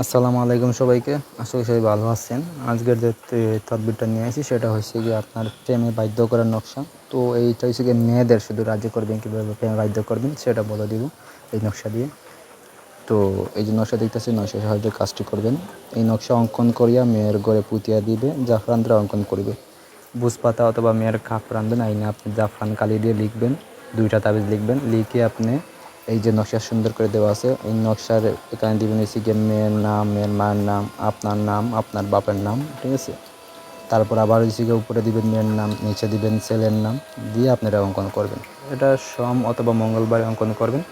আসসালামু আলাইকুম সবাইকে। আশা করি সবাই ভালো আছেন। আজকের যে তদবিরটা নিয়ে আসি, সেটা হচ্ছে গিয়ে আপনার প্রেমে বাধ্য করার নকশা। তো এইটা হচ্ছে গিয়ে মেয়েদের শুধু রাজি করবেন, কীভাবে প্রেমে বাধ্য করবেন, সেটা বলে দিব এই নকশা দিয়ে। তো এই যে নকশা দেখতেছি, নকশার সাহায্যে কাজটি করবেন। এই নকশা অঙ্কন করিয়া মেয়ের গড়ে পুঁতিয়া দিবে জাফরানরা অঙ্কন করবে। বুঝপাতা অথবা মেয়ের কাপ রাঁধবেন আইনে আপনি জাফরান কালি দিয়ে লিখবেন, দুইটা তাবিজ লিখবেন। লিখে আপনি এই যে নকশা সুন্দর করে দেওয়া আছে, এই নকশার এখানে দিবেন হচ্ছে গিয়ে মেয়ের নাম, মেয়ের মায়ের নাম, আপনার নাম, আপনার বাপের নাম, ঠিক আছে? তারপর আবার হচ্ছে উপরে দিবেন মেয়ের নাম, নিচে দিবেন ছেলের নাম, দিয়ে আপনারা অঙ্কন করবেন। এটা সোম অথবা মঙ্গলবারে অঙ্কন করবেন।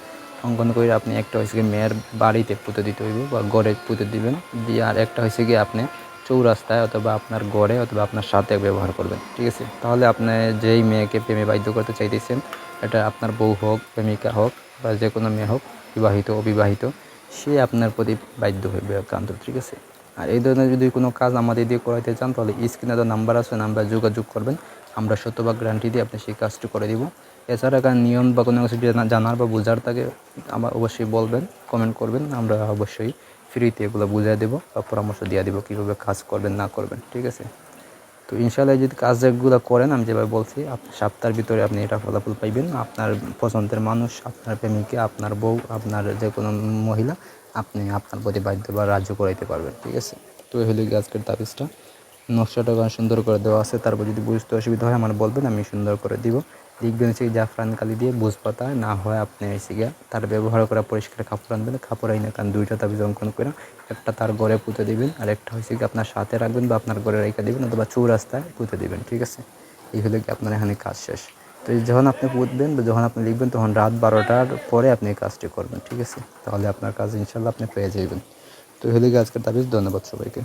অঙ্কন করে আপনি একটা হচ্ছে গিয়ে মেয়ের বাড়িতে পুঁতে দিতে হইব বা গড়ে পুঁতে দিবেন। দিয়ে আর একটা হচ্ছে গিয়ে আপনি চৌরাস্তায় অথবা আপনার গড়ে অথবা আপনার সাথে ব্যবহার করবেন, ঠিক আছে? তাহলে আপনি যেই মেয়েকে প্রেমে বাধ্য করতে চাইতেছেন, এটা আপনার বউ হোক, প্রেমিকা হোক বা যে কোনো মেয়ে হোক, বিবাহিত, অবিবাহিত, সে আপনার প্রতি বাধ্য হইবে একান্ত ঠিক আছে? আর এই ধরনের যদি কোনো কাজ আমাদের দিয়ে করাইতে চান, তাহলে স্ক্রিনে তো নাম্বার আছে, নাম্বার যোগাযোগ করবেন। আমরা শতভাগ গ্যারান্টি দিয়ে আপনি সেই কাজটি করে দিব। এছাড়া কার নিয়ম বা কোনো কিছু জানা- জানার বা বোঝার থাকে আমার অবশ্যই বলবেন, কমেন্ট করবেন। আমরা অবশ্যই ফ্রিতে এগুলো বুঝিয়ে দেবো বা পরামর্শ দিয়ে দেবো কীভাবে কাজ করবেন, না করবেন, ঠিক আছে? তো ইনশাল্লাহ যদি কাজ কাজগুলো করেন, আমি যেভাবে বলছি সপ্তাহের ভিতরে আপনি এটা ফলাফল পাইবেন। আপনার পছন্দের মানুষ, আপনার প্রেমিকা, আপনার বউ, আপনার যে কোনো মহিলা, আপনি আপনার প্রতি বাধ্য বা রাজ্য করাইতে পারবেন, ঠিক আছে? তো এই হলো আজকের তাবিজটা। নকশাটা সুন্দর করে দেওয়া আছে, তারপর যদি বুঝতে অসুবিধা হয়, আমার বলবেন, আমি সুন্দর করে দিব। লিখবেন হচ্ছে জাফরান কালি দিয়ে বুঝ পাতা না হয় আপনি এসে গিয়া তার ব্যবহার করা পরিষ্কার কাপড় আনবেন, কাপড় আইনে কারণ দুইটা তাবিজ অঙ্কন করে একটা তার গড়ে পুঁতে দিবেন আর একটা হচ্ছে কি আপনার সাথে রাখবেন বা আপনার গড়ে রেখে দিবেন অথবা চৌরাস্তায় পুঁতে দিবেন, ঠিক আছে? এই হলো কি আপনার এখানে কাজ শেষ। তো যখন আপনি পুঁতবেন বা যখন আপনি লিখবেন তখন রাত বারোটার পরে আপনি এই কাজটি করবেন, ঠিক আছে? তাহলে আপনার কাজ ইনশাল্লাহ আপনি পেয়ে যাবেন তো এই হলো কি আজকের তাবিজ, ধন্যবাদ সবাইকে।